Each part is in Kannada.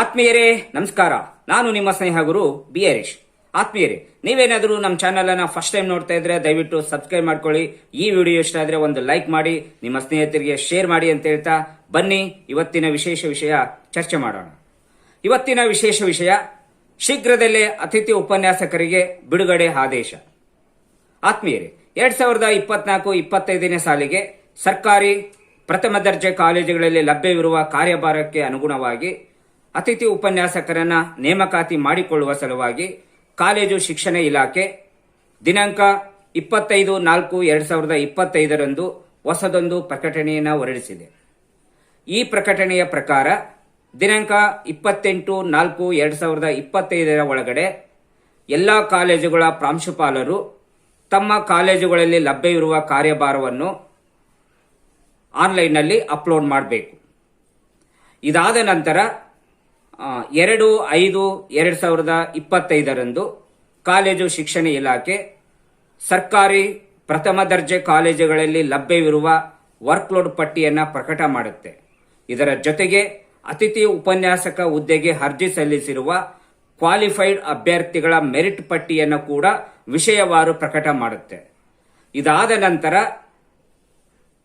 ಆತ್ಮೀಯರೇ, ನಮಸ್ಕಾರ. ನಾನು ನಿಮ್ಮ ಸ್ನೇಹ ಗುರು ಬಿ ಹರೀಶ್. ಆತ್ಮೀಯರೇ, ನೀವೇನಾದರೂ ನಮ್ಮ ಚಾನೆಲ್ ಅನ್ನ ಫಸ್ಟ್ ಟೈಮ್ ನೋಡ್ತಾ ಇದ್ರೆ ದಯವಿಟ್ಟು ಸಬ್ಸ್ಕ್ರೈಬ್ ಮಾಡ್ಕೊಳ್ಳಿ. ಈ ವಿಡಿಯೋ ಇಷ್ಟ ಆದ್ರೆ ಒಂದು ಲೈಕ್ ಮಾಡಿ, ನಿಮ್ಮ ಸ್ನೇಹಿತರಿಗೆ ಶೇರ್ ಮಾಡಿ ಅಂತ ಹೇಳ್ತಾ ಬನ್ನಿ. ಇವತ್ತಿನ ವಿಶೇಷ ವಿಷಯ ಚರ್ಚೆ ಮಾಡೋಣ. ಇವತ್ತಿನ ವಿಶೇಷ ವಿಷಯ, ಶೀಘ್ರದಲ್ಲೇ ಅತಿಥಿ ಉಪನ್ಯಾಸಕರಿಗೆ ಬಿಡುಗಡೆ ಆದೇಶ. ಆತ್ಮೀಯರೇ, ಎರಡ್ ಸಾವಿರದ ಇಪ್ಪತ್ನಾಲ್ಕು ಇಪ್ಪತ್ತೈದನೇ ಸಾಲಿಗೆ ಸರ್ಕಾರಿ ಪ್ರಥಮ ದರ್ಜೆ ಕಾಲೇಜುಗಳಲ್ಲಿ ಲಭ್ಯವಿರುವ ಕಾರ್ಯಭಾರಕ್ಕೆ ಅನುಗುಣವಾಗಿ ಅತಿಥಿ ಉಪನ್ಯಾಸಕರನ್ನ ನೇಮಕಾತಿ ಮಾಡಿಕೊಳ್ಳುವ ಸಲುವಾಗಿ ಕಾಲೇಜು ಶಿಕ್ಷಣ ಇಲಾಖೆ ದಿನಾಂಕ ಇಪ್ಪತ್ತೈದು ನಾಲ್ಕು ಎರಡ್ ಸಾವಿರದ ಇಪ್ಪತ್ತೈದರಂದು ಹೊಸದೊಂದು ಪ್ರಕಟಣೆಯನ್ನು ಹೊರಡಿಸಿದೆ. ಈ ಪ್ರಕಟಣೆಯ ಪ್ರಕಾರ ದಿನಾಂಕ ಇಪ್ಪತ್ತೆಂಟು ನಾಲ್ಕು ಎರಡ್ ಸಾವಿರದ ಇಪ್ಪತ್ತೈದರ ಒಳಗಡೆ ಎಲ್ಲ ಕಾಲೇಜುಗಳ ಪ್ರಾಂಶುಪಾಲರು ತಮ್ಮ ಕಾಲೇಜುಗಳಲ್ಲಿ ಲಭ್ಯವಿರುವ ಕಾರ್ಯಭಾರವನ್ನು ಆನ್ಲೈನ್ನಲ್ಲಿ ಅಪ್ಲೋಡ್ ಮಾಡಬೇಕು. ಇದಾದ ನಂತರ ಎರಡು, ಐದು, ಎರಡು ಸಾವಿರದ ಇಪ್ಪತ್ತೈದರಂದು ಕಾಲೇಜು ಶಿಕ್ಷಣ ಇಲಾಖೆ ಸರ್ಕಾರಿ ಪ್ರಥಮ ದರ್ಜೆ ಕಾಲೇಜುಗಳಲ್ಲಿ ಲಭ್ಯವಿರುವ ವರ್ಕ್ಲೋಡ್ ಪಟ್ಟಿಯನ್ನು ಪ್ರಕಟ ಮಾಡುತ್ತೆ. ಇದರ ಜೊತೆಗೆ ಅತಿಥಿ ಉಪನ್ಯಾಸಕ ಹುದ್ದೆಗೆ ಅರ್ಜಿ ಸಲ್ಲಿಸಿರುವ ಕ್ವಾಲಿಫೈಡ್ ಅಭ್ಯರ್ಥಿಗಳ ಮೆರಿಟ್ ಪಟ್ಟಿಯನ್ನು ಕೂಡ ವಿಷಯವಾರು ಪ್ರಕಟ ಮಾಡುತ್ತೆ. ಇದಾದ ನಂತರ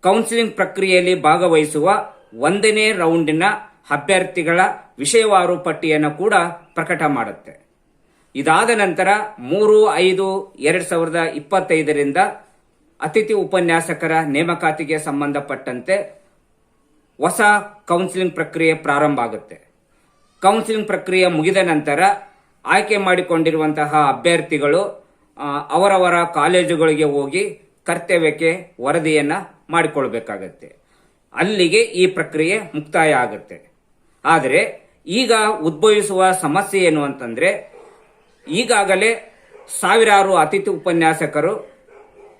ಕೌನ್ಸಿಲಿಂಗ್ ಪ್ರಕ್ರಿಯೆಯಲ್ಲಿ ಭಾಗವಹಿಸುವ ಒಂದನೇ ರೌಂಡಿನ ಅಭ್ಯರ್ಥಿಗಳ ವಿಷಯವಾರು ಪಟ್ಟಿಯನ್ನು ಕೂಡ ಪ್ರಕಟ ಮಾಡುತ್ತೆ. ಇದಾದ ನಂತರ ಮೂರು, ಐದು, ಎರಡ್ ಸಾವಿರದ ಇಪ್ಪತ್ತೈದರಿಂದ ಅತಿಥಿ ಉಪನ್ಯಾಸಕರ ನೇಮಕಾತಿಗೆ ಸಂಬಂಧಪಟ್ಟಂತೆ ಹೊಸ ಕೌನ್ಸಿಲಿಂಗ್ ಪ್ರಕ್ರಿಯೆ ಪ್ರಾರಂಭ ಆಗುತ್ತೆ. ಕೌನ್ಸಿಲಿಂಗ್ ಪ್ರಕ್ರಿಯೆ ಮುಗಿದ ನಂತರ ಆಯ್ಕೆ ಮಾಡಿಕೊಂಡಿರುವಂತಹ ಅಭ್ಯರ್ಥಿಗಳು ಅವರವರ ಕಾಲೇಜುಗಳಿಗೆ ಹೋಗಿ ಕರ್ತವ್ಯಕ್ಕೆ ವರದಿಯನ್ನು ಮಾಡಿಕೊಳ್ಬೇಕಾಗತ್ತೆ. ಅಲ್ಲಿಗೆ ಈ ಪ್ರಕ್ರಿಯೆ ಮುಕ್ತಾಯ ಆಗುತ್ತೆ. ಆದರೆ ಈಗ ಉದ್ಭವಿಸುವ ಸಮಸ್ಯೆ ಏನು ಅಂತಂದರೆ ಈಗಾಗಲೇ ಸಾವಿರಾರು ಅತಿಥಿ ಉಪನ್ಯಾಸಕರು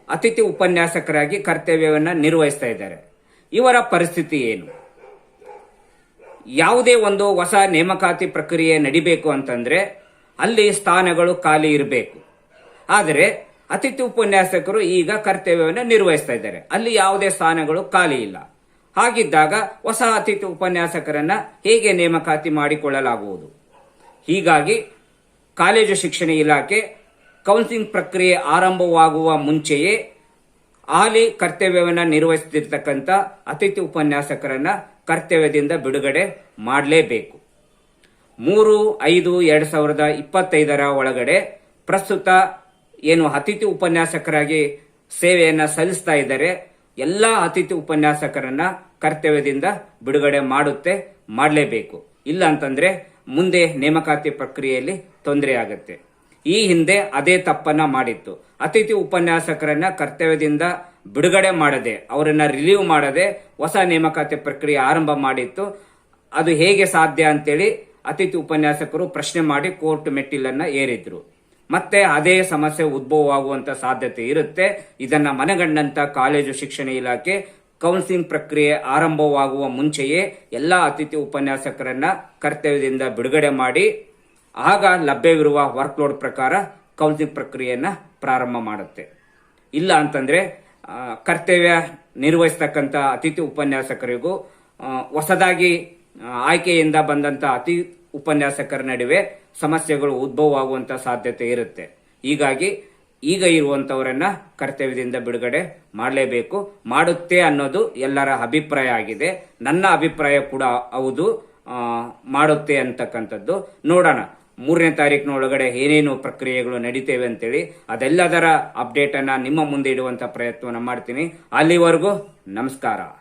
ಅತಿಥಿ ಉಪನ್ಯಾಸಕರಾಗಿ ಕರ್ತವ್ಯವನ್ನು ನಿರ್ವಹಿಸ್ತಾ ಇದ್ದಾರೆ. ಇವರ ಪರಿಸ್ಥಿತಿ ಏನು? ಯಾವುದೇ ಒಂದು ಹೊಸ ನೇಮಕಾತಿ ಪ್ರಕ್ರಿಯೆ ನಡಿಬೇಕು ಅಂತಂದ್ರೆ ಅಲ್ಲಿ ಸ್ಥಾನಗಳು ಖಾಲಿ ಇರಬೇಕು. ಆದರೆ ಅತಿಥಿ ಉಪನ್ಯಾಸಕರು ಈಗ ಕರ್ತವ್ಯವನ್ನು ನಿರ್ವಹಿಸ್ತಾ ಇದ್ದಾರೆ. ಅಲ್ಲಿ ಯಾವುದೇ ಸ್ಥಾನಗಳು ಖಾಲಿ ಇಲ್ಲ. ಹಾಗಿದ್ದಾಗ ಹೊಸ ಅತಿಥಿ ಉಪನ್ಯಾಸಕರನ್ನ ಹೇಗೆ ನೇಮಕಾತಿ ಮಾಡಿಕೊಳ್ಳಲಾಗುವುದು? ಹೀಗಾಗಿ ಕಾಲೇಜು ಶಿಕ್ಷಣ ಇಲಾಖೆ ಕೌನ್ಸಿಲಿಂಗ್ ಪ್ರಕ್ರಿಯೆ ಆರಂಭವಾಗುವ ಮುಂಚೆಯೇ ಹಾಲಿ ಕರ್ತವ್ಯವನ್ನು ನಿರ್ವಹಿಸುತ್ತಿರ್ತಕ್ಕಂಥ ಅತಿಥಿ ಉಪನ್ಯಾಸಕರನ್ನ ಕರ್ತವ್ಯದಿಂದ ಬಿಡುಗಡೆ ಮಾಡಲೇಬೇಕು. ಮೂರು, ಐದು, ಎರಡು ಸಾವಿರದ ಇಪ್ಪತ್ತೈದರ ಒಳಗಡೆ ಪ್ರಸ್ತುತ ಏನು ಅತಿಥಿ ಉಪನ್ಯಾಸಕರಾಗಿ ಸೇವೆಯನ್ನು ಸಲ್ಲಿಸ್ತಾ ಇದ್ದಾರೆ ಎಲ್ಲ ಅತಿಥಿ ಉಪನ್ಯಾಸಕರನ್ನ ಕರ್ತವ್ಯದಿಂದ ಬಿಡುಗಡೆ ಮಾಡುತ್ತೆ, ಮಾಡಲೇಬೇಕು. ಇಲ್ಲ ಅಂತಂದ್ರೆ ಮುಂದೆ ನೇಮಕಾತಿ ಪ್ರಕ್ರಿಯೆಯಲ್ಲಿ ತೊಂದರೆ ಆಗುತ್ತೆ. ಈ ಹಿಂದೆ ಅದೇ ತಪ್ಪನ್ನ ಮಾಡಿತ್ತು. ಅತಿಥಿ ಉಪನ್ಯಾಸಕರನ್ನ ಕರ್ತವ್ಯದಿಂದ ಬಿಡುಗಡೆ ಮಾಡದೆ, ಅವರನ್ನ ರಿಲೀವ್ ಮಾಡದೆ ಹೊಸ ನೇಮಕಾತಿ ಪ್ರಕ್ರಿಯೆ ಆರಂಭ ಮಾಡಿತ್ತು. ಅದು ಹೇಗೆ ಸಾಧ್ಯ ಅಂತೇಳಿ ಅತಿಥಿ ಉಪನ್ಯಾಸಕರು ಪ್ರಶ್ನೆ ಮಾಡಿ ಕೋರ್ಟ್ ಮೆಟ್ಟಿಲನ್ನ ಏರಿದ್ರು. ಮತ್ತೆ ಅದೇ ಸಮಸ್ಯೆ ಉದ್ಭವವಾಗುವಂತ ಸಾಧ್ಯತೆ ಇರುತ್ತೆ. ಇದನ್ನ ಮನಗಂಡಂತ ಕಾಲೇಜು ಶಿಕ್ಷಣ ಇಲಾಖೆ ಕೌನ್ಸಿಲಿಂಗ್ ಪ್ರಕ್ರಿಯೆ ಆರಂಭವಾಗುವ ಮುಂಚೆಯೇ ಎಲ್ಲಾ ಅತಿಥಿ ಉಪನ್ಯಾಸಕರನ್ನ ಕರ್ತವ್ಯದಿಂದ ಬಿಡುಗಡೆ ಮಾಡಿ, ಆಗ ಲಭ್ಯವಿರುವ ವರ್ಕ್ಲೋಡ್ ಪ್ರಕಾರ ಕೌನ್ಸಿಲಿಂಗ್ ಪ್ರಕ್ರಿಯೆಯನ್ನ ಪ್ರಾರಂಭ ಮಾಡುತ್ತೆ. ಇಲ್ಲ ಅಂತಂದ್ರೆ ಕರ್ತವ್ಯ ನಿರ್ವಹಿಸ್ತಕ್ಕಂಥ ಅತಿಥಿ ಉಪನ್ಯಾಸಕರಿಗೂ ಹೊಸದಾಗಿ ಆಯ್ಕೆಯಿಂದ ಬಂದಂತ ಅತಿ ಉಪನ್ಯಾಸಕರ ನಡುವೆ ಸಮಸ್ಯೆಗಳು ಉದ್ಭವವಾಗುವಂತ ಸಾಧ್ಯತೆ ಇರುತ್ತೆ. ಹೀಗಾಗಿ ಈಗ ಇರುವಂತವರನ್ನ ಕರ್ತವ್ಯದಿಂದ ಬಿಡುಗಡೆ ಮಾಡಲೇಬೇಕು. ಮಾಡುತ್ತೆ ಅನ್ನೋದು ಎಲ್ಲರ ಅಭಿಪ್ರಾಯ ಆಗಿದೆ. ನನ್ನ ಅಭಿಪ್ರಾಯ ಕೂಡ ಹೌದು. ಮಾಡುತ್ತೆ ಅಂತಕ್ಕಂಥದ್ದು. ನೋಡೋಣ. ಮೂರನೇ ತಾರೀಕಿನ ಒಳಗಡೆ ಏನೇನು ಪ್ರಕ್ರಿಯೆಗಳು ನಡೀತೇವೆ ಅಂತೇಳಿ ಅದೆಲ್ಲದರ ಅಪ್ಡೇಟ್ ಅನ್ನ ನಿಮ್ಮ ಮುಂದೆ ಇಡುವಂತ ಪ್ರಯತ್ನವನ್ನು ಮಾಡ್ತೀನಿ. ಅಲ್ಲಿವರೆಗೂ ನಮಸ್ಕಾರ.